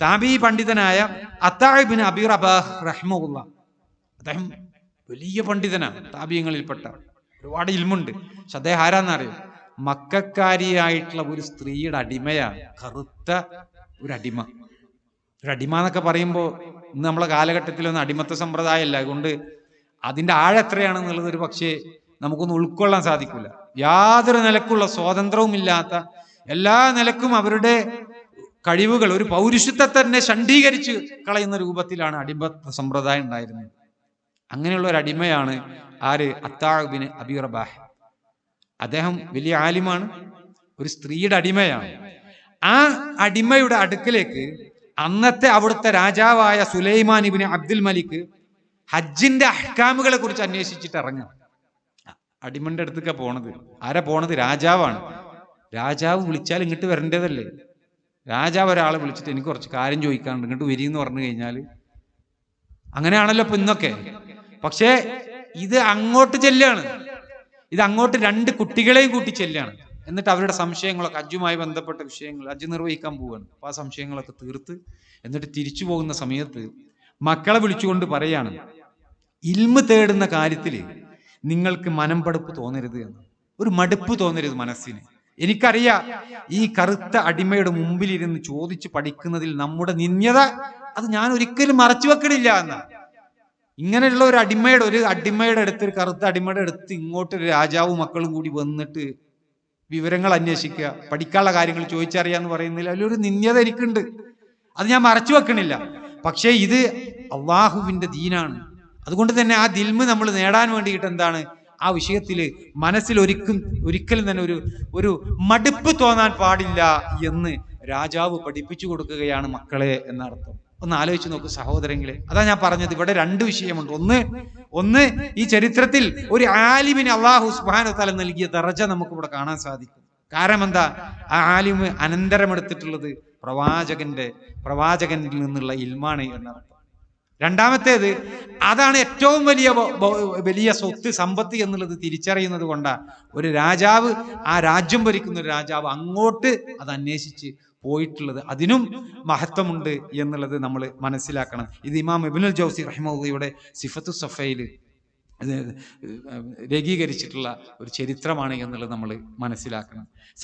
താബി പണ്ഡിതനായ അത്താബിൻ അബി റബാഹ് റഹ്മുള്ള അദ്ദേഹം വലിയ പണ്ഡിതനാണ് താബിയങ്ങളിൽപ്പെട്ട. ഒരുപാട് ഇൽമുണ്ട്. പക്ഷെ അദ്ദേഹം ആരാന്നറിയോ? മക്കാരിയായിട്ടുള്ള ഒരു സ്ത്രീയുടെ അടിമയാണ്. കറുത്ത ഒരു അടിമ ഒരു അടിമ എന്നൊക്കെ പറയുമ്പോൾ ഇന്ന് നമ്മളെ കാലഘട്ടത്തിലൊന്നും അടിമത്ത സമ്പ്രദായമല്ല. അതുകൊണ്ട് അതിന്റെ ആഴെത്രയാണെന്നുള്ളത് ഒരു പക്ഷേ നമുക്കൊന്നും ഉൾക്കൊള്ളാൻ സാധിക്കില്ല യാതൊരു നിലക്കുള്ള സ്വാതന്ത്ര്യവും ഇല്ലാത്ത എല്ലാ നിലക്കും അവരുടെ കഴിവുകൾ ഒരു പൗരുഷത്തെ തന്നെ ഷണ്ഡീകരിച്ച് കളയുന്ന രൂപത്തിലാണ് അടിമ സമ്പ്രദായം ഉണ്ടായിരുന്നത്. അങ്ങനെയുള്ള ഒരു അടിമയാണ് ആര്? അത്താബിന് അബിറബാഹ് അദ്ദേഹം വലിയ ആലിമാണ് ഒരു സ്ത്രീയുടെ അടിമയാണ്. ആ അടിമയുടെ അടുക്കലേക്ക് അന്നത്തെ അവിടുത്തെ രാജാവായ സുലൈമാൻ ഇബിന് അബ്ദുൽ മലിക്ക് ഹജ്ജിന്റെ അഹ്കാമുകളെ കുറിച്ച് അന്വേഷിച്ചിട്ട് ഇറങ്ങാം അടിമന്റെ അടുത്തൊക്കെ പോണത്. ആരാ പോണത്? രാജാവാണ്. രാജാവ് വിളിച്ചാൽ ഇങ്ങോട്ട് വരേണ്ടതല്ലേ? രാജാവ് ഒരാളെ വിളിച്ചിട്ട് എനിക്ക് കുറച്ച് കാര്യം ചോദിക്കാനുണ്ട്. ഇങ്ങോട്ട് വരീന്ന് പറഞ്ഞു കഴിഞ്ഞാൽ അങ്ങനെയാണല്ലോ ഇപ്പൊ ഇന്നൊക്കെ. പക്ഷേ ഇത് അങ്ങോട്ട് ചെല്ലാണ്. ഇത് അങ്ങോട്ട് രണ്ട് കുട്ടികളെയും കൂട്ടി ചെല്ലാണ്. എന്നിട്ട് അവരുടെ സംശയങ്ങളൊക്കെ അജ്ജുമായി ബന്ധപ്പെട്ട വിഷയങ്ങൾ അജ്ജ് നിർവഹിക്കാൻ പോവുകയാണ് അപ്പൊ ആ സംശയങ്ങളൊക്കെ തീർത്ത് എന്നിട്ട് തിരിച്ചു പോകുന്ന സമയത്ത് മക്കളെ വിളിച്ചുകൊണ്ട് പറയാണ് ഇൽമ തേടുന്ന കാര്യത്തിൽ നിങ്ങൾക്ക് മനംപടുപ്പ് തോന്നരുത് എന്ന്. ഒരു മടുപ്പ് തോന്നരുത് മനസ്സിന്. എനിക്കറിയാം ഈ കറുത്ത അടിമയുടെ മുമ്പിലിരുന്ന് ചോദിച്ച് പഠിക്കുന്നതിൽ നമ്മുടെ നിന്യത അത് ഞാൻ ഒരിക്കലും മറച്ചു വെക്കണില്ല എന്ന. ഇങ്ങനെയുള്ള ഒരു അടിമയുടെ ഒരു അടിമയുടെ അടുത്ത് ഒരു കറുത്ത അടിമയുടെ അടുത്ത് ഇങ്ങോട്ട് ഒരു രാജാവും മക്കളും കൂടി വന്നിട്ട് വിവരങ്ങൾ അന്വേഷിക്കുക പഠിക്കാനുള്ള കാര്യങ്ങൾ ചോദിച്ചറിയാന്ന് പറയുന്നതിൽ അതിലൊരു നിന്യത എനിക്കുണ്ട്. അത് ഞാൻ മറച്ചു വെക്കണില്ല. പക്ഷേ ഇത് അള്ളാഹുവിന്റെ ദീനാണ്. അതുകൊണ്ട് തന്നെ ആ ദിൽമ് നമ്മൾ നേടാൻ വേണ്ടിയിട്ട് എന്താണ്? ആ വിഷയത്തിൽ മനസ്സിൽ ഒരിക്കും ഒരിക്കലും തന്നെ ഒരു ഒരു മടുപ്പ് തോന്നാൻ പാടില്ല എന്ന് രാജാവ് പഠിപ്പിച്ചു കൊടുക്കുകയാണ് മക്കളെ എന്നർത്ഥം. ഒന്ന് ആലോചിച്ച് നോക്കൂ സഹോദരങ്ങളെ. അതാ ഞാൻ പറഞ്ഞത് ഇവിടെ രണ്ട് വിഷയമുണ്ട്. ഒന്ന് ഒന്ന് ഈ ചരിത്രത്തിൽ ഒരു ആലിമിന് അള്ളാഹു ഉസ്മാന തല നൽകിയ ദർജ നമുക്കിവിടെ കാണാൻ സാധിക്കും. കാരണം എന്താ? ആ ആലിമ് അനന്തരമെടുത്തിട്ടുള്ളത് പ്രവാചകന്റെ പ്രവാചകനിൽ നിന്നുള്ള ഇൽമാണ് എന്നർത്ഥം. രണ്ടാമത്തേത് അതാണ് ഏറ്റവും വലിയ വലിയ സ്വത്ത് സമ്പത്ത് എന്നുള്ളത് തിരിച്ചറിയുന്നത് കൊണ്ടാ ഒരു രാജാവ് ആ രാജ്യം ഭരിക്കുന്ന ഒരു രാജാവ് അങ്ങോട്ട് അത് അന്വേഷിച്ച് പോയിട്ടുള്ളത് അതിനും മഹത്വമുണ്ട് എന്നുള്ളത് നമ്മൾ മനസ്സിലാക്കണം ഇത് ഇമാം ഇബിനുൽ ജൗസി റഹിമുള്ളയുടെ സിഫത്തു സഫയിൽ രേഖീകരിച്ചിട്ടുള്ള ഒരു ചരിത്രമാണ് എന്നുള്ളത് നമ്മൾ മനസ്സിലാക്കണം